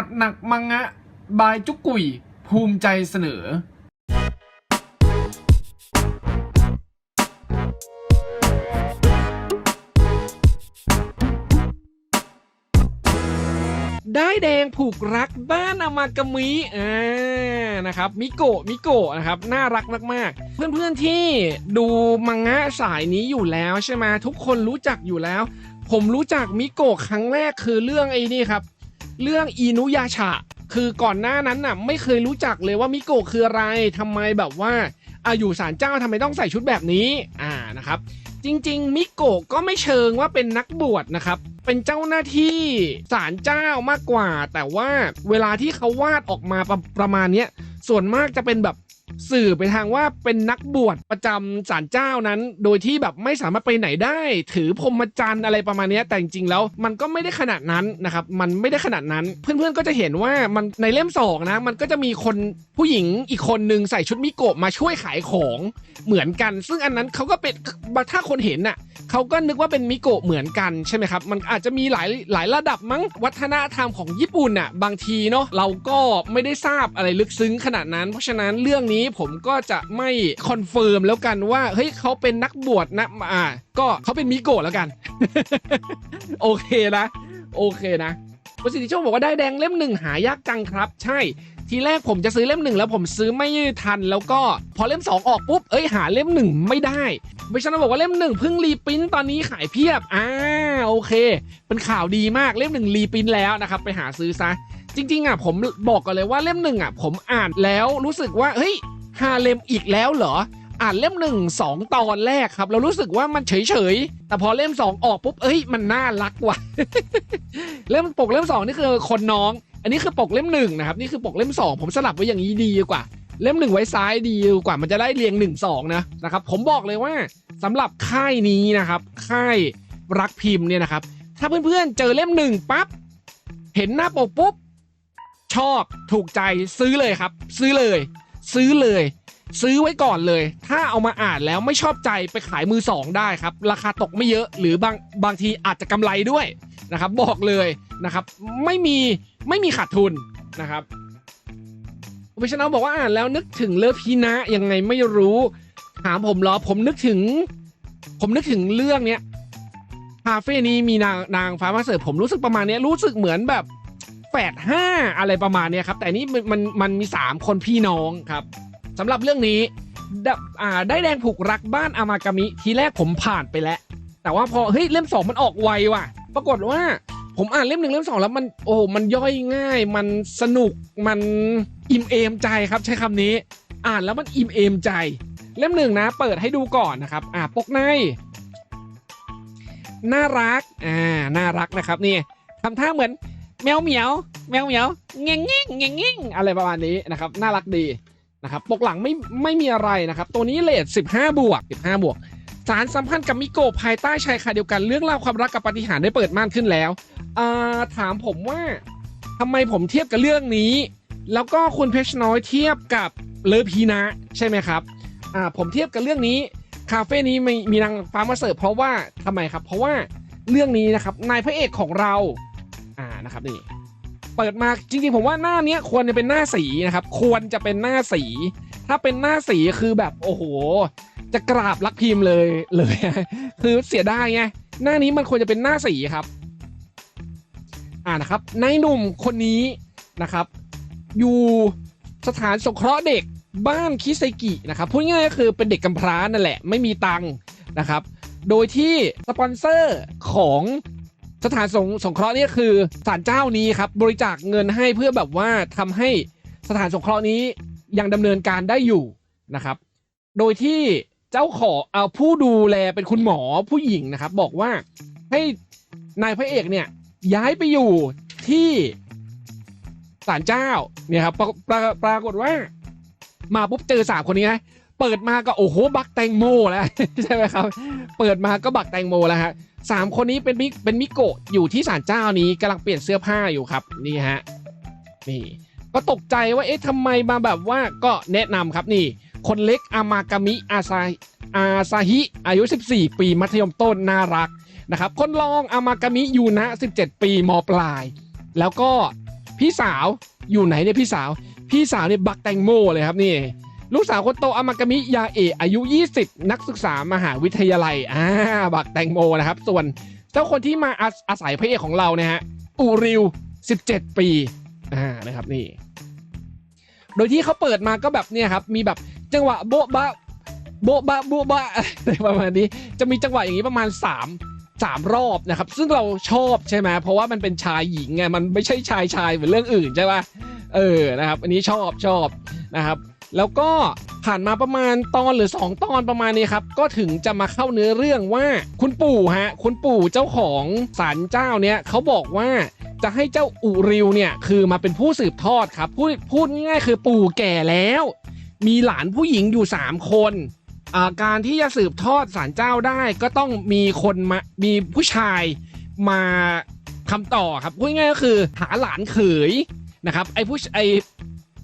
จัดหนักมังงะ บายจุกกุย ภูมิใจเสนอ ได้แดงผูกรักบ้านอามากามิอ่านะครับมิโกะมิโกะนะครับน่ารักมากๆ เพื่อนๆที่ดูมังงะสายนี้อยู่แล้วใช่ไหมทุกคนรู้จักอยู่แล้ว ผมรู้จักมิโกะครั้งแรกคือเรื่องไอ้นี่ครับ เรื่องอินุยาชะ คือก่อนหน้านั้นน่ะ ไม่เคยรู้จักเลยว่ามิโกะคืออะไรทำไมแบบว่าอาอยู่ศาลเจ้าทำไมต้องใส่ชุดแบบนี้อ่านะครับ จริง ๆ มิโกะก็ไม่เชิงว่าเป็นนักบวชนะครับ เป็นเจ้าหน้าที่ศาลเจ้ามากกว่า แต่ว่าเวลาที่เขาวาดออกมาประประมาณเนี้ยส่วนมากจะเป็นแบบ สื่อไปทางว่าเป็นนักบวชประจำศาลเจ้านั้น โดยที่แบบไม่สามารถไปไหนได้ ถือพรมจรรย์อะไรประมาณนี้แต่จริงๆแล้วมันก็ไม่ได้ขนาดนั้นนะครับมันไม่ได้ขนาดนั้น เพื่อนๆก็จะเห็นว่ามันในเล่มสองนะมันก็จะมีคนผู้หญิงอีกคนนึงใส่ชุดมิโกะมาช่วยขายของเหมือนกัน ซึ่งอันนั้นเขาก็เป็นถ้าคนเห็นน่ะ เขาก็นึกว่าเป็นมิโกะเหมือนกันใช่ไหมครับ มันอาจจะมีหลายหลายระดับมั้งวัฒนธรรมของญี่ปุ่นน่ะบางทีเนาะเราก็ไม่ได้ทราบอะไรลึกซึ้งขนาดนั้น เพราะฉะนั้นเรื่องนี้ผมก็จะไม่คอนเฟิร์มแล้วกันว่าเฮ้ยเขาเป็นนักบวชนะอ่าก็เขาเป็นมิโกะแล้วกัน โอเคนะ โอเคนะคุณสิทธิโชคบอกว่าได้แดงเล่มหนึ่งหายากจังครับ ใช่ทีแรกผมจะซื้อเล่มหนึ่งแล้วผมซื้อไม่ทัน แล้วก็พอเล่มสองออกปุ๊บเอ้ยหาเล่มหนึ่งไม่ได้ ไม่ใช่นะบอกว่าเล่มหนึ่งเพิ่งรีปรินท์ตอนนี้ขายเพียบอ่าโอเค เป็นข่าวดีมากเล่มหนึ่งรีปรินท์แล้วนะครับไปหาซื้อซะจริงๆอะผมบอกก่อนเลยว่าเล่มหนึ่งอะผมอ่านแล้วรู้สึกว่าเฮ้ยฮาเลมอีกแล้วเหรออ่านเล่มหนึ่งสองตอนแรกครับ เรารู้สึกว่ามันเฉยๆ แต่พอเล่มสองออกปุ๊บเอ้ยมันน่ารักว่ะเล่มปกเล่มสองนี่คือคนน้อง อันนี้คือปกเล่มหนึ่งนะครับนี่คือปกเล่มสองผมสลับไว้อย่างนี้ดีกว่า เล่มหนึ่งไว้ซ้ายดีกว่ามันจะได้เรียงหนึ่งสองนะนะครับ ผมบอกเลยว่าสำหรับค่ายนี้นะครับ ค่ายรักพิมพ์เนี่ยนะครับ ถ้าเพื่อนๆเจอเล่มหนึ่งปั๊บเห็นหน้าปกปุ๊บชอบถูกใจซื้อเลยครับ ซื้อเลย ซื้อเลย ซื้อไว้ก่อนเลย ถ้าเอามาอ่านแล้วไม่ชอบใจไปขายมือสองได้ครับ ราคาตกไม่เยอะหรือบางบางทีอาจจะกำไรด้วยนะครับ บอกเลยนะครับ ไม่มีไม่มีขาดทุนนะครับ วิชนาบอกว่าอ่านแล้วนึกถึงเลิฟพีนะยังไงไม่รู้ ถามผมเหรอผมนึกถึง ผมนึกถึงเรื่องเนี้ยคาเฟ่นี้มีนางนางฟ้ามาเสิร์ฟผมรู้สึกประมาณเนี้ยรู้สึกเหมือนแบบแฝดห้าอะไรประมาณเนี้ยครับ แต่นี่มันมันมันมีสามคนพี่น้องครับสำหรับเรื่องนี้ดอ่าได้แดงผูกรักบ้านอามากามิทีแรกผมผ่านไปแล้ว แต่ว่าพอเฮ้ยเล่มสองมันออกไวว่ะ ปรากฏว่า ผมอ่านเล่มหนึ่งเล่มสองแล้วมันโอ้มันย่อยง่าย มันสนุกมันอิ่มเอมใจครับใช้คำนี้ อ่านแล้วมันอิ่มเอมใจ เล่มหนึ่งนะ เปิดให้ดูก่อนนะครับ อ่าปกในน่ารักอ่าน่ารักนะครับนี่ทำท่าเหมือนแมวเหมียว แมวเหมียวเง่งเง่งเง่งเง่งอะไรประมาณนี้นะครับ น่ารักดีนะครับปกหลังไม่ไม่มีอะไรนะครับ ตัวนี้เลท15 บวก 15 บวกสารสัมพันธ์กับมิโกะภายใต้ชายคาเดียวกันเรื่องราวความรักกับปฏิหารได้เปิดม่านขึ้นแล้ว ถามผมว่าทำไมผมเทียบกับเรื่องนี้ แล้วก็คุณเพชรน้อยเทียบกับเลอพีนะใช่ไหมครับอ่าผมเทียบกับเรื่องนี้คาเฟ่นี้มีมีนางฟ้ามาเสิร์ฟเพราะว่าทำไมครับ เพราะว่าเรื่องนี้นะครับนายพระเอกของเราอ่านะครับนี่เปิดมาจริงๆผมว่าหน้าเนี้ยควรจะเป็นหน้าสีนะครับ ควรจะเป็นหน้าสี ถ้าเป็นหน้าสีคือแบบโอ้โห จะกราบรักพิมพ์เลยเลย คือเสียดายไงหน้านี้มันควรจะเป็นหน้าสีครับ อ่านะครับนายหนุ่มคนนี้นะครับ อยู่สถานสงเคราะห์เด็กบ้านคิเซกินะครับพูดง่ายก็คือเป็นเด็กกำพร้านั่นแหละ ไม่มีตังค์นะครับ โดยที่สปอนเซอร์ของสถานสงสงเคราะห์นี่คือศาลเจ้านี้ครับบริจาคเงินให้เพื่อแบบว่าทำให้สถานสงเคราะห์นี้ยังดำเนินการได้อยู่นะครับ โดยที่เจ้าขอเอาผู้ดูแลเป็นคุณหมอผู้หญิงนะครับ บอกว่าให้นายพระเอกเนี่ย ย้ายไปอยู่ที่ศาลเจ้าเนี่ยครับปราปรปรากฏว่า มาปุ๊บเจอสามคนนี้นะเปิดมาก็โอ้โหบักแตงโมแล้วใช่ไหมครับ เปิดมาก็บักแตงโมแล้วฮะสามคนนี้เป็นมิเป็นมิโกะอยู่ที่ศาลเจ้านี้กำลังเปลี่ยนเสื้อผ้าอยู่ครับนี่ฮะนี่ ก็ตกใจว่าเอ๊ะทำไมมาแบบว่าก็แนะนำครับนี่ คนเล็กอามากามิอาซาอาซาฮิอายุ 14 ปีมัธยมต้นน่ารัก นะครับคนรองอามากามิยูนะ 17 ปีมปลาย แล้วก็พี่สาวอยู่ไหนเนี่ยพี่สาว พี่สาวเนี่ยบักแตงโมเลยครับนี่ ลูกสาวคนโตอามากามิยาเอะอายุ 20 นักศึกษามหาวิทยาลัยอ่าบักแตงโมนะครับ ส่วนเจ้าคนที่มาอาอาศัยพระเอกของเราเนี่ยฮะอูริว 17 ปีอ่านะครับนี่ โดยที่เขาเปิดมาก็แบบเนี่ยครับมีแบบจังหวะโบ๊ะบะโบ๊ะบะโบ๊ะบะอะไรประมาณนี้จะมีจังหวะอย่างนี้ประมาณ 3 สามรอบนะครับ ซึ่งเราชอบใช่ไหมเพราะว่ามันเป็นชายหญิงไงมันไม่ใช่ชายชายเหมือนเรื่องอื่นใช่ปะเออนะครับ อันนี้ชอบชอบนะครับแล้วก็ผ่านมาประมาณตอนหรือ 2 ตอนประมาณนี้ครับ ก็ถึงจะมาเข้าเนื้อเรื่องว่าคุณปู่ฮะ คุณปู่เจ้าของศาลเจ้าเนี่ยเขาบอกว่าจะให้เจ้าอุริวเนี่ยคือมาเป็นผู้สืบทอดครับพูดพูดง่ายๆคือปู่แก่แล้ว มีหลานผู้หญิงอยู่ 3 คน การที่จะสืบทอดศาลเจ้าได้ก็ต้องมีคนมามีผู้ชายมาทำต่อครับพูดง่ายก็คือหาหลานเขยนะครับไอ้ผู้ไอ้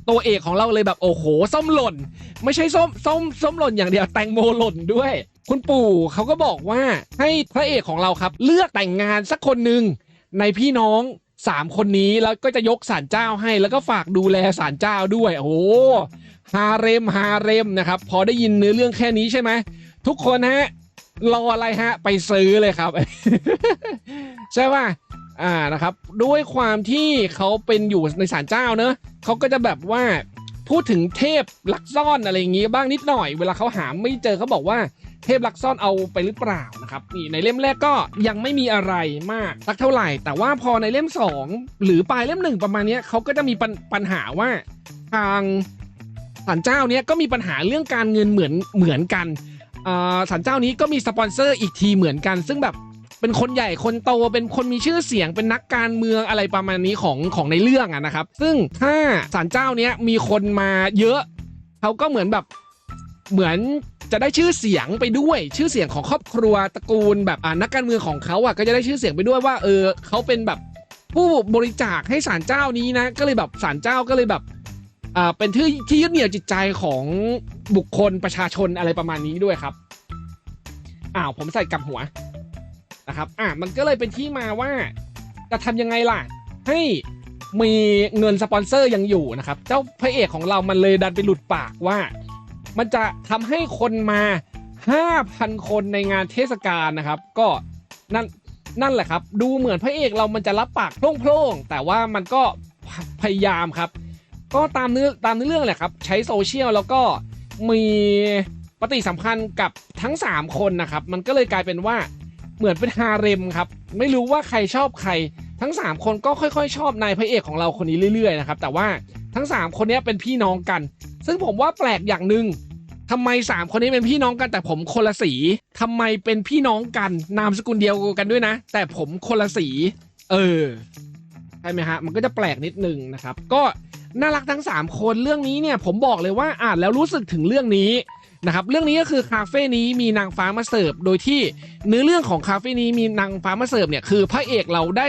ตัวเอกของเราเลยแบบโอ้โหส้มหล่น ไม่ใช่ส้มส้มส้มหล่นอย่างเดียวแตงโมหล่นด้วย คุณปู่เขาก็บอกว่าให้พระเอกของเราครับ เลือกแต่งงานสักคนหนึ่งในพี่น้องสามคนนี้แล้วก็จะยกศาลเจ้าให้แล้วก็ฝากดูแลศาลเจ้าด้วย โอ้โห ฮาเร็มฮาเร็มนะครับ พอได้ยินเนื้อเรื่องแค่นี้ใช่ไหมทุกคนฮะรออะไรฮะ ไปซื้อเลยครับ ใช่ป่ะอ่านะครับ ด้วยความที่เขาเป็นอยู่ในศาลเจ้าเนอะเขาก็จะแบบว่าพูดถึงเทพลักซ่อนอะไรอย่างงี้บ้างนิดหน่อย เวลาเขาหาไม่เจอเขาบอกว่าเทพลักซ่อนเอาไปหรือเปล่านะครับนี่ในเล่มแรกก็ยังไม่มีอะไรมากสักเท่าไหร่ แต่ว่าพอในเล่ม 2 หรือปลายเล่มหนึ่งประมาณนี้เขาก็จะมีปัญปัญหาว่าทาง ศาลเจ้าเนี้ยก็มีปัญหาเรื่องการเงินเหมือนเหมือนกันอ่าศาลเจ้านี้ก็มีสปอนเซอร์อีกทีเหมือนกัน ซึ่งแบบเป็นคนใหญ่คนโตเป็นคนมีชื่อเสียงเป็นนักการเมืองอะไรประมาณนี้ของของในเรื่องอะนะครับ ซึ่งถ้าศาลเจ้าเนี้ยมีคนมาเยอะเขาก็เหมือนแบบเหมือนจะได้ชื่อเสียงไปด้วยชื่อเสียงของครอบครัวตระกูลแบบอ่านักการเมืองของเขาอะก็จะได้ชื่อเสียงไปด้วยว่าเออเขาเป็นแบบผู้บริจาคให้ศาลเจ้านี้นะ ก็เลยแบบศาลเจ้าก็เลยแบบ อ่าเป็นที่ที่ยึดเหนี่ยวจิตใจของบุคคลประชาชนอะไรประมาณนี้ด้วยครับอ้าวผมใส่กับหัวนะครับอะมันก็เลยเป็นที่มาว่าจะทำยังไงล่ะ ให้มีเงินสปอนเซอร์ยังอยู่นะครับ เจ้าพระเอกของเรามันเลยดันไปหลุดปากว่า มันจะทำให้คนมา 5,000 คนในงานเทศกาลนะครับ ก็นั่นนั่นแหละครับ ดูเหมือนพระเอกเรามันจะรับปากโพร่งๆแต่ว่ามันก็พยายามครับ ก็ตามเนื้อตามเนื้อเรื่องแหละครับ ใช้โซเชียลแล้วก็มีปฏิสัมพันธ์กับทั้ง 3 คนนะครับ มันก็เลยกลายเป็นว่าเหมือนเป็นฮาเร็มครับ ไม่รู้ว่าใครชอบใคร ทั้ง 3 คนก็ค่อยๆ ชอบนายพระเอกของเราคนนี้เรื่อยๆนะครับแต่ว่าทั้ง 3 คนนี้เป็นพี่น้องกัน ซึ่งผมว่าแปลกอย่างหนึ่งทำไม 3 คนนี้เป็นพี่น้องกันแต่ผมคนละสีทำไมเป็นพี่น้องกันนามสกุลเดียวกันด้วยนะ แต่ผมคนละสี เออใช่ไหมฮะมันก็จะแปลกนิดนึงนะครับ ก็ น่ารักทั้ง 3 คนเรื่องนี้เนี่ยผมบอกเลยว่าอ่านแล้วรู้สึกถึงเรื่องนี้นะครับเรื่องนี้ก็คือคาเฟ่นี้มีนางฟ้ามาเสิร์ฟโดยที่เนื้อเรื่องของคาเฟ่นี้มีนางฟ้ามาเสิร์ฟเนี่ยคือพระเอกเราได้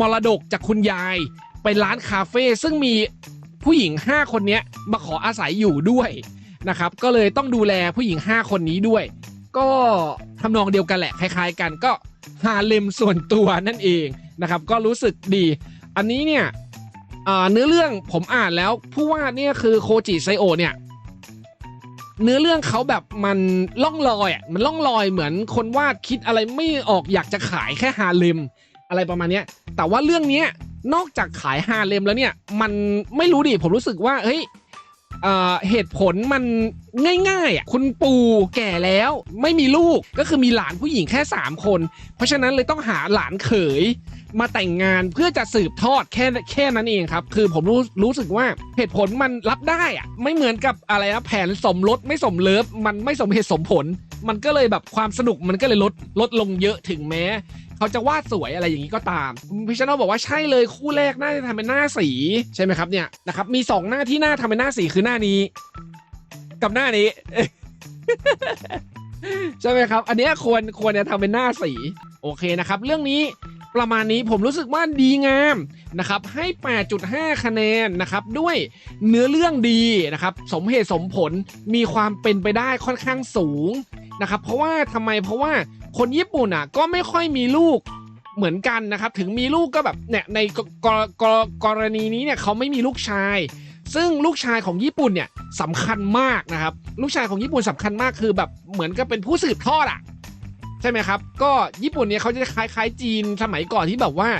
มรดกจากคุณยายไปร้านคาเฟ่ซึ่งมีผู้หญิง 5 คนเนี้ยมาขออาศัยอยู่ด้วยนะครับก็เลยต้องดูแลผู้หญิง 5 คนนี้ด้วย ก็ทำนองเดียวกันแหละคล้าย ๆ กันก็ฮาเลมส่วนตัวนั่นเองนะครับก็รู้สึกดี อันนี้เนี่ย เนื้อเรื่องผมอ่านแล้วผู้วาดเนี่ยคือโคจิไซโอเนี่ย เนื้อเรื่องเขาแบบมันล่องลอยอะมันล่องลอยเหมือนคนวาดคิดอะไรไม่ออกอยากจะขายแค่ฮาเลมอะไรประมาณเนี้ยแต่ว่าเรื่องเนี้ยนอกจากขายฮาเลมแล้วเนี่ย มันไม่รู้ดิผมรู้สึกว่าเฮ้ย เหตุผลมันง่ายๆอะคุณปู่แก่แล้วไม่มีลูกก็คือมีหลานผู้หญิงแค่ 3 คน เพราะฉะนั้นเลยต้องหาหลานเขยมาแต่งงานเพื่อจะสืบทอดแค่แค่นั้นเองครับ คือผมรู้รู้สึกว่าเหตุผลมันรับได้อะไม่เหมือนกับอะไรนะแผนสมรสไม่สมเลิฟมันไม่สมเหตุสมผล มันก็เลยแบบความสนุกมันก็เลยลดลดลงเยอะถึงแม้ เขาจะวาดสวยอะไรอย่างนี้ก็ตามพิชแนลบอกว่าใช่เลยคู่แรกน่าจะทำเป็นหน้าสีใช่ไหมครับเนี่ยนะครับมีสองหน้าที่หน้าทำเป็นหน้าสีคือหน้านี้ กับหน้านี้ใช่ไหมครับ อันนี้ควรควรจะทำเป็นหน้าสีโอเคนะครับ เรื่องนี้ประมาณนี้ผมรู้สึกว่าดีงามนะครับ ให้ 8.5 คะแนนนะครับ ด้วยเนื้อเรื่องดีนะครับ สมเหตุสมผลมีความเป็นไปได้ค่อนข้างสูง นะครับเพราะว่าทำไมเพราะว่าคนญี่ปุ่นอะก็ไม่ค่อยมีลูกเหมือนกันนะครับ ถึงมีลูกก็แบบเนี่ยในกกกกรณีนี้เนี่ยเขาไม่มีลูกชาย ซึ่งลูกชายของญี่ปุ่นเนี่ยสำคัญมากนะครับ ลูกชายของญี่ปุ่นสำคัญมากคือแบบเหมือนกับเป็นผู้สืบทอดอะใช่ไหมครับ ก็ญี่ปุ่นเนี่ยเขาจะคล้ายๆจีนสมัยก่อนที่แบบว่า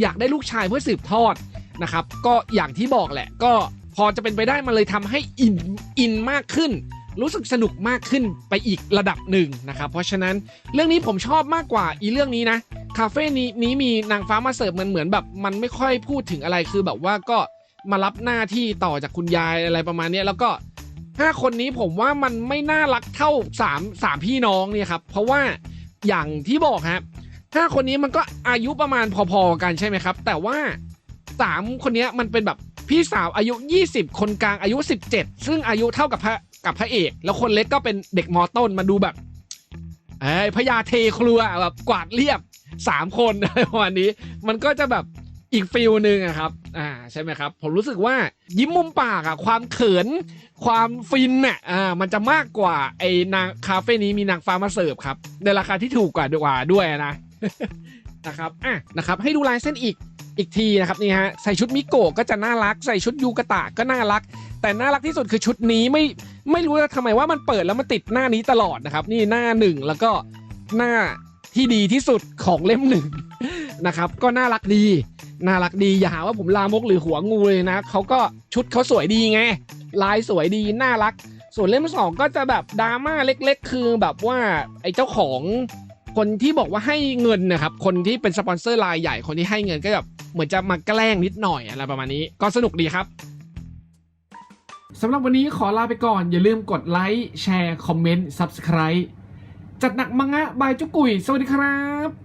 อยากได้ลูกชายเพื่อสืบทอดนะครับ ก็อย่างที่บอกแหละ ก็พอจะเป็นไปได้มันเลยทำให้อินอินมากขึ้น รู้สึกสนุกมากขึ้นไปอีกระดับหนึ่งนะครับ เพราะฉะนั้นเรื่องนี้ผมชอบมากกว่าอีเรื่องนี้นะ คาเฟ่นี้นี้มีนางฟ้ามาเสิร์ฟมันเหมือนแบบ มันไม่ค่อยพูดถึงอะไรคือแบบว่าก็มารับหน้าที่ต่อจากคุณยายอะไรประมาณนี้แล้วก็ห้าคนนี้ผมว่ามันไม่น่ารักเท่าสามสามพี่น้องเนี่ยครับเพราะว่าอย่างที่บอกครับห้าคนนี้มันก็อายุประมาณพอๆกันใช่ไหมครับ แต่ว่าสามคนนี้มันเป็นแบบพี่สาวอายุ 20 คนกลางอายุ 17 ซึ่งอายุเท่ากับพระ กับพระเอก แล้วคนเล็กก็เป็นเด็กมอต้นมาดูแบบเอ้พญาเทครัวแบบกวาดเรียบสามคนอะไรประมาณนี้ มันก็จะแบบอีกฟิลหนึ่งอะครับ อ่าใช่ไหมครับ ผมรู้สึกว่ายิ้มมุมปากอะความเขิน ความฟินเนี่ยอ่า มันจะมากกว่าไอ้นางคาเฟ่นี้มีนางฟ้ามาเสิร์ฟครับ ในราคาที่ถูกกว่าด้วยนะนะครับ อะนะครับ ให้ดูลายเส้นอีก อีกทีนะครับนี่ฮะใส่ชุดมิโกะก็จะน่ารัก ใส่ชุดยูกะตะก็น่ารัก แต่น่ารักที่สุดคือชุดนี้ไม่ไม่รู้ว่าทำไมว่ามันเปิดแล้วมันติดหน้านี้ตลอดนะครับนี่หน้าหนึ่งแล้วก็หน้าที่ดีที่สุดของเล่มหนึ่งนะครับก็น่ารักดีน่ารักดีอย่าหาว่าผมลามกหรือหัวงูเลยนะเขาก็ชุดเขาสวยดีไงลายสวยดีน่ารัก ส่วนเล่มสองก็จะแบบดราม่าเล็ก ๆ คือแบบว่าไอ้เจ้าของ คนที่บอกว่าให้เงินนะครับ คนที่เป็นสปอนเซอร์รายใหญ่คนที่ให้เงินก็แบบเหมือนจะมาแกล้งนิดหน่อยอะไรประมาณนี้ ก็สนุกดีครับสำหรับวันนี้ขอลาไปก่อน อย่าลืมกดไลค์แชร์คอมเมนต์ Subscribe จัดหนักมังงะบายจุกุย สวัสดีครับ